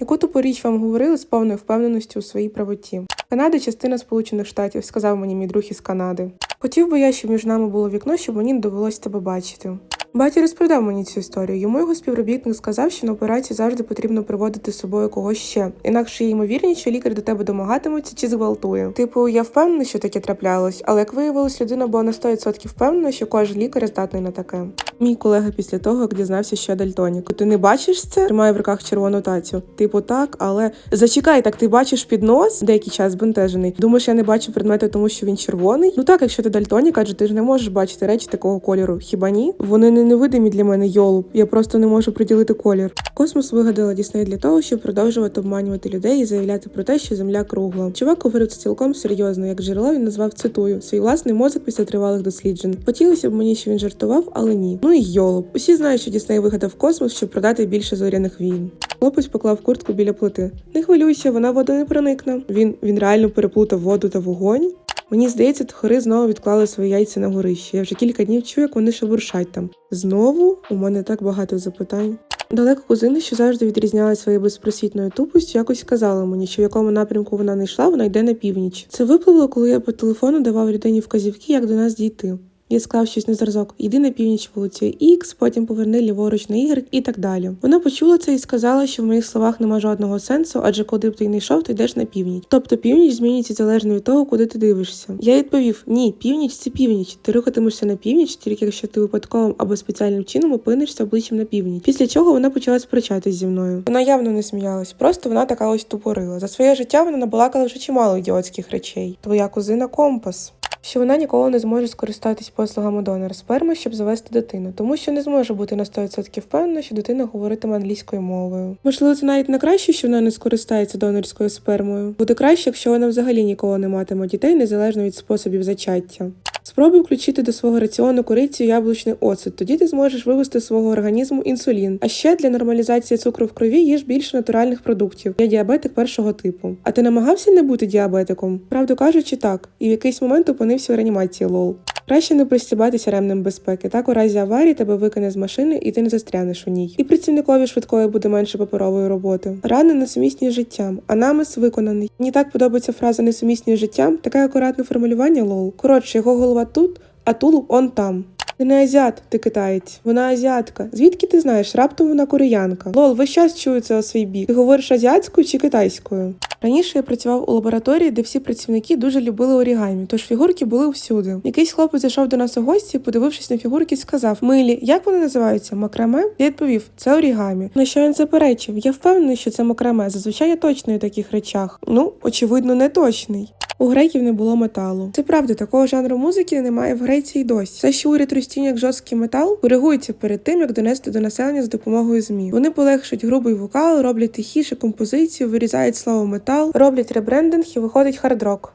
Яку тупу річ вам говорили з повною впевненістю у своїй правоті? Канада частина Сполучених Штатів, сказав мені мій друг із Канади. Хотів би я, щоб між нами було вікно, щоб мені не довелося тебе бачити. Батя розповідав мені цю історію. Йому його співробітник сказав, що на операції завжди потрібно приводити з собою когось ще. Інакше є ймовірність, що лікар до тебе домагатиметься чи зґвалтує. Типу, я впевнений, що таке траплялось, але як виявилось, людина була на 100% впевнена, що кожен лікар здатний на таке. Мій колега після того, як дізнався, що я дальтонік. Ти не бачиш це? Тримає в руках червону тацю. Типу, так, але зачекай, так ти бачиш під нос деякий час збентежений. Думаєш, я не бачу предмети, тому що він червоний? Ну так, якщо ти дальтонік, адже ти ж не можеш бачити речі такого кольору. Хіба ні? Вони не невидимі для мене йолуб. Я просто не можу приділити колір. Космос вигадала Дісней для того, щоб продовжувати обманювати людей і заявляти про те, що земля кругла. Чувак говорив це цілком серйозно. Як джерело він назвав цитую свій власний мозок після тривалих досліджень. Хотілося б мені, що він жартував, але ні. Ну і йолуб. Усі знають, що Дісней вигадав космос, щоб продати більше зоряних війн. Хлопець поклав куртку біля плити. Не хвилюйся, вона воду не проникне. Він він реально переплутав воду та вогонь. Мені здається, тхори знову відклали свої яйця на горище. Я вже кілька днів чую, як вони шебуршать там. Знову у мене так багато запитань. Далеко кузини, що завжди відрізняли своєю безпросвітною тупостю, якось сказала мені, що в якому напрямку вона не йшла, вона йде на північ. Це випливло, коли я по телефону давав людині вказівки, як до нас дійти. Я склав щось на зразок, йди на північ вулицею Х, потім поверни ліворуч на Y і так далі. Вона почула це і сказала, що в моїх словах нема жодного сенсу, адже куди б ти не йшов, ти йдеш на північ. Тобто північ змінюється залежно від того, куди ти дивишся. Я відповів: ні, північ це північ. Ти рухатимешся на північ, тільки якщо ти випадковим або спеціальним чином опинишся обличчям на північ. Після чого вона почала сперечатись зі мною. Вона явно не сміялась, просто вона така ось тупорила. За своє життя вона набалакала вже чимало ідіотських речей. Твоя кузина компас що вона ніколи не зможе скористатись послугами донора сперми, щоб завести дитину, тому що не зможе бути на 100% впевнена, що дитина говоритиме англійською мовою. Можливо, це навіть не краще, що вона не скористається донорською спермою. Буде краще, якщо вона взагалі ніколи не матиме дітей, незалежно від способів зачаття. Спробуй включити до свого раціону корицю яблучний оцет. Тоді ти зможеш вивести з свого організму інсулін. А ще для нормалізації цукру в крові їж більше натуральних продуктів. Я діабетик першого типу. А ти намагався не бути діабетиком? Правду кажучи, так. І в якийсь момент опинився в реанімації лол. Краще не пристібатися ремнем безпеки. Так у разі аварії тебе викине з машини і ти не застрянеш у ній. І працівникові швидкої буде менше паперової роботи. Рани несумісні з життям, а намис виконаний. Мені так подобається фраза несумісні з життям, таке акуратне формулювання лол. Коротше, його голова тут, а тулуб он там. Ти не азіат, ти китаєць. Вона азіатка. Звідки ти знаєш? Раптом вона кореянка. Лол, весь час чую у свій бік. Ти говориш азіатською чи китайською? Раніше я працював у лабораторії, де всі працівники дуже любили орігамі, тож фігурки були всюди. Якийсь хлопець зайшов до нас у гості, подивившись на фігурки, сказав: Милі, як вони називаються? Макраме? Я відповів: це орігамі. На що він заперечив? Я впевнений, що це макраме. Зазвичай я точний у таких речах. Ну, очевидно, не точний. У греків не було металу. Це правда, такого жанру музики немає в Греції досі. Все, що уряд розцінює як жорсткий метал, коригується перед тим, як донести до населення з допомогою ЗМІ. Вони полегшують грубий вокал, роблять тихіше композицію, вирізають слово метал, роблять ребрендинг і виходить хард-рок.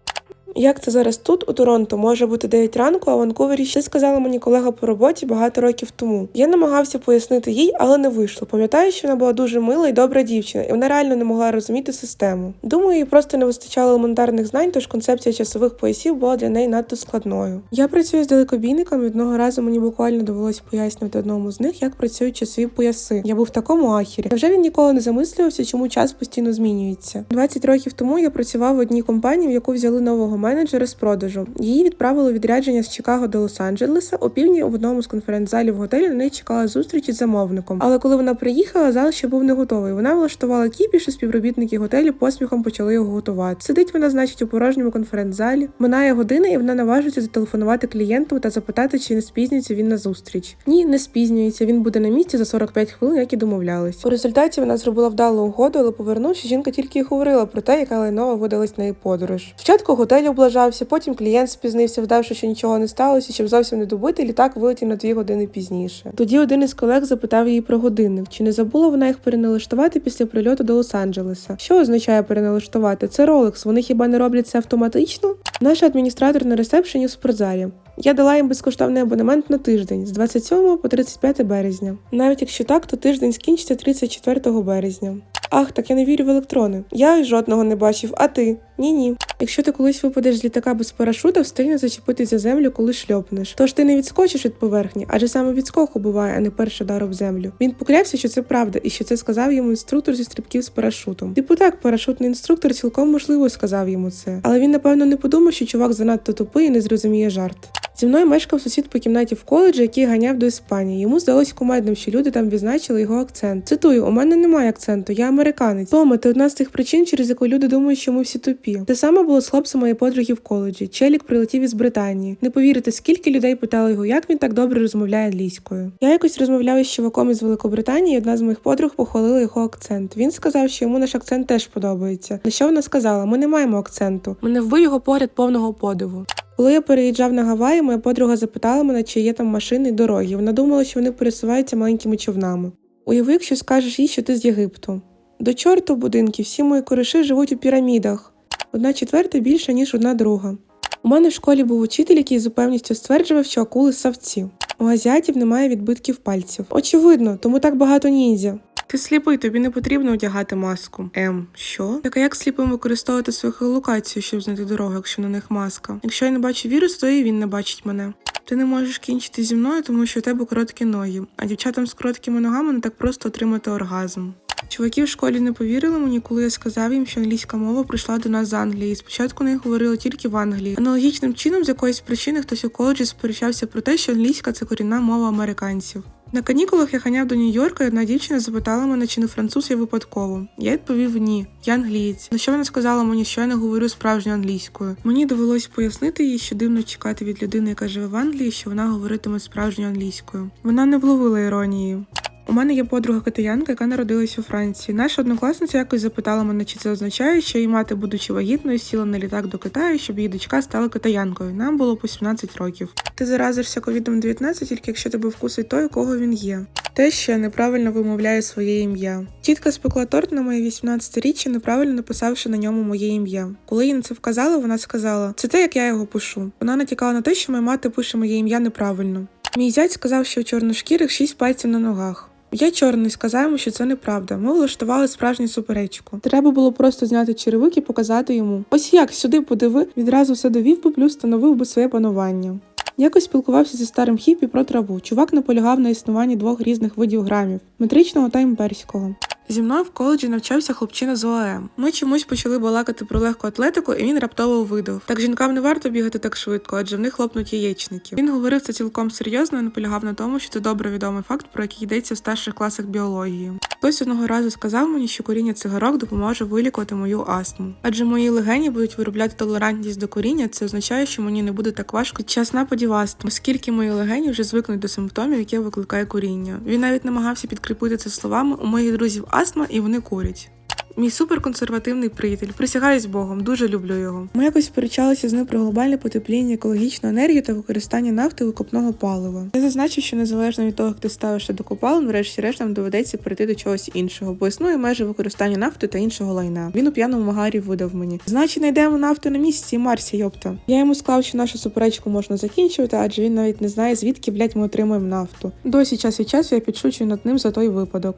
Як це зараз тут, у Торонто, може бути 9 ранку, а в Ванкувері ще сказала мені колега по роботі багато років тому. Я намагався пояснити їй, але не вийшло. Пам'ятаю, що вона була дуже мила і добра дівчина, і вона реально не могла розуміти систему. Думаю, їй просто не вистачало елементарних знань, тож концепція часових поясів була для неї надто складною. Я працюю з далекобійниками. Одного разу мені буквально довелось пояснювати одному з них, як працюють часові пояси. Я був в такому ахірі. Невже він ніколи не замислювався, чому час постійно змінюється? 20 років тому я працював в одній компанії, в яку взяли нового менеджера з продажу. Її відправили відрядження з Чикаго до Лос-Анджелеса. У півдні в одному з конференц-залів готелі на неї чекала зустріч із замовником. Але коли вона приїхала, зал ще був не готовий. Вона влаштувала кіпіш, і співробітники готелю посміхом почали його готувати. Сидить вона, значить, у порожньому конференц-залі. Минає година, і вона наважується зателефонувати клієнту та запитати, чи не спізнюється він на зустріч. Ні, не спізнюється. Він буде на місці за 45 хвилин, як і домовлялись. У результаті вона зробила вдалу угоду, але повернувши, жінка тільки й говорила про те, яка лайнова видалась на її подорож. Спочатку облажався, потім клієнт спізнився, вдавши, що нічого не сталося, щоб зовсім не добити, літак вилетів на дві години пізніше. Тоді один із колег запитав її про годинник, чи не забула вона їх переналаштувати після прильоту до Лос-Анджелеса. Що означає переналаштувати? Це Rolex, вони хіба не роблять це автоматично? Наш адміністратор на ресепшені в спортзалі. Я дала їм безкоштовний абонемент на тиждень з 27 по 35 березня. Навіть якщо так, то тиждень скінчиться 34 березня. Ах, так я не вірю в електрони. Я жодного не бачив, а ти? Ні, ні. Якщо ти колись випадеш з літака без парашута, встигне зачепитись за землю, коли шльопнеш. Тож ти не відскочиш від поверхні, адже саме відскок убиває, а не перший удар об землю. Він поклявся, що це правда, і що це сказав йому інструктор зі стрибків з парашутом. Типу так, парашутний інструктор цілком можливо сказав йому це. Але він напевно не подумав, що чувак занадто тупий і не зрозуміє жарт. Зі мною мешкав сусід по кімнаті в коледжі, який ганяв до Іспанії. Йому здалось кумедним, що люди там відзначили його акцент. Цитую: у мене немає акценту, я американець. Тома, ти одна з тих причин, через яку люди думають, що ми всі тупі. Те саме було з хлопцем моєї подруги в коледжі. Челік прилетів із Британії. Не повірите, скільки людей питали його, як він так добре розмовляє англійською. Я якось розмовляла з чуваком із Великобританії, і одна з моїх подруг похвалила його акцент. Він сказав, що йому наш акцент теж подобається. На що вона сказала: Ми не маємо акценту. Мене вбив його погляд повного подиву. Коли я переїжджав на Гаваї, моя подруга запитала мене, чи є там машини й дороги. Вона думала, що вони пересуваються маленькими човнами. Уяви, якщо скажеш їй, що ти з Єгипту. До чорту будинки, всі мої кориші живуть у пірамідах. Одна четверта більше, ніж одна друга. У мене в школі був учитель, який з упевністю стверджував, що акули савці. У азіатів немає відбитків пальців. Очевидно, тому так багато ніндзя. Ти сліпий, тобі не потрібно одягати маску. Ем, що? Так а як сліпим використовувати свою локацію, щоб знайти дорогу, якщо на них маска? Якщо я не бачу вірус, то і він не бачить мене. Ти не можеш кінчити зі мною, тому що у тебе короткі ноги, а дівчатам з короткими ногами не так просто отримати оргазм. Чуваки в школі не повірили мені, коли я сказав їм, що англійська мова прийшла до нас з Англії. Спочатку не говорили тільки в Англії. Аналогічним чином, з якоїсь причини, хтось у коледжі сперечався про те, що англійська це корінна мова американців. На канікулах я ганяв до Нью-Йорка, і одна дівчина запитала мене, чи не француз я випадково. Я відповів ні, я англієць. На що вона сказала мені, що я не говорю справжньою англійською. Мені довелось пояснити їй, що дивно чекати від людини, яка живе в Англії, що вона говоритиме справжньою англійською. Вона не вловила іронії. У мене є подруга китаянка, яка народилась у Франції. Наша однокласниця якось запитала мене, чи це означає, що її мати, будучи вагітною, сіла на літак до Китаю, щоб її дочка стала китаянкою. Нам було по 17 років. Ти заразишся ковідом 19 тільки якщо тебе вкусить той, у кого він є. Те, що я неправильно вимовляю своє ім'я. Тітка спекла торт на моє 18-річчя, неправильно написавши на ньому моє ім'я. Коли їй на це вказала, вона сказала: це те, як я його пишу. Вона натякала на те, що моя мати пише моє ім'я неправильно. Мій зять сказав, що у чорношкірих шість пальців на ногах. Я чорний сказав йому, що це неправда. Ми влаштували справжню суперечку. Треба було просто зняти черевик і показати йому. Ось як сюди подиви, відразу все довів би, плюс встановив би своє панування. Якось спілкувався зі старим хіпі про траву. Чувак наполягав на існуванні двох різних видів грамів метричного та імперського. Зі мною в коледжі навчався хлопчина з ОАМ. Ми чомусь почали балакати про легку атлетику, і він раптово видав. Так жінкам не варто бігати так швидко, адже в них хлопнуть яєчники. Він говорив це цілком серйозно і наполягав на тому, що це добре відомий факт, про який йдеться в старших класах біології. Хтось одного разу сказав мені, що коріння цигарок допоможе вилікувати мою астму. Адже мої легені будуть виробляти толерантність до коріння, це означає, що мені не буде так важко під час нападів астми, оскільки мої легені вже звикнуть до симптомів, які викликає коріння. Він навіть намагався підкріпити це словами у моїх друзів астма, і вони курять. Мій суперконсервативний приятель, присягаюсь Богом, дуже люблю його. Ми якось сперечалися з ним про глобальне потепління, екологічну енергію та використання нафти викопного палива. Я зазначив, що незалежно від того, як ти ставишся до копалин, врешті-решт нам доведеться перейти до чогось іншого, бо існує межі використання нафти та іншого лайна. Він у п'яному магарі видав мені. Значить, знайдемо нафту на місці Марсі, йопта. Я йому сказав, що нашу суперечку можна закінчувати, адже він навіть не знає, звідки блять ми отримуємо нафту. Досі час від часу я підшучую над ним за той випадок.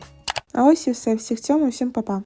А ось і все. Всіх цьому, всім па-па.